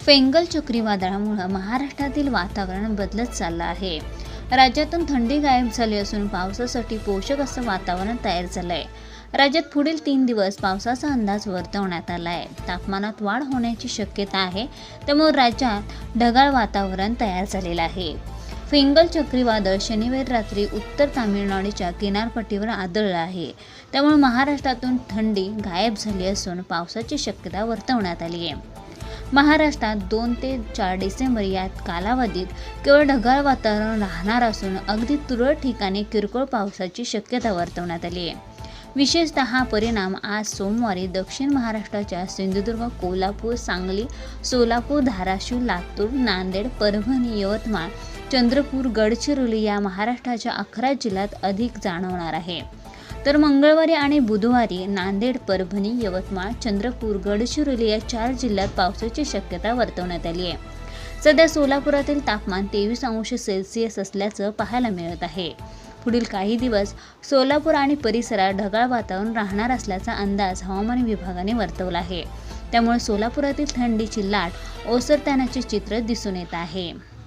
Fengal चक्रीवादळामुळं महाराष्ट्रातील वातावरण बदलत चाललं आहे. राज्यातून थंडी गायब झाली असून पावसासाठी पोषक असं वातावरण तयार झालं आहे राज्यात पुढील तीन दिवस पावसाचा अंदाज वर्तवण्यात आला आहे तापमानात वाढ होण्याची शक्यता आहे त्यामुळे राज्यात ढगाळ वातावरण तयार झालेलं आहे. फिंगल चक्रीवादळ शनिवारी रात्री उत्तर तामिळनाडूच्या किनारपट्टीवर आदळलं आहे. त्यामुळे महाराष्ट्रातून थंडी गायब झाली असून पावसाची शक्यता वर्तवण्यात आली आहे महाराष्ट्रात दोन ते चार डिसेंबर या कालावधीत केवळ ढगाळ वातावरण राहणार असून अगदी तुरळक ठिकाणी किरकोळ पावसाची शक्यता वर्तवण्यात आली आहे. विशेषतः हा परिणाम आज सोमवारी दक्षिण महाराष्ट्राच्या सिंधुदुर्ग कोल्हापूर सांगली सोलापूर धाराशिव लातूर नांदेड परभणी यवतमाळ चंद्रपूर गडचिरोली या महाराष्ट्राच्या अकरा जिल्ह्यात अधिक जाणवणार आहे. तर मंगळवारी आणि बुधवारी नांदेड परभणी यवतमाळ चंद्रपूर गडचिरोली या चार जिल्ह्यात पावसाची शक्यता वर्तवण्यात आली आहे. सध्या सोलापुरातील तापमान तेवीस अंश सेल्सिअस असल्याचं पाहायला मिळत आहे. पुढील काही दिवस सोलापूर आणि परिसरात ढगाळ वातावरण राहणार असल्याचा अंदाज हवामान विभागाने वर्तवला आहे. त्यामुळे सोलापुरातील थंडीची लाट ओसरतानाचे चित्र दिसून येत आहे.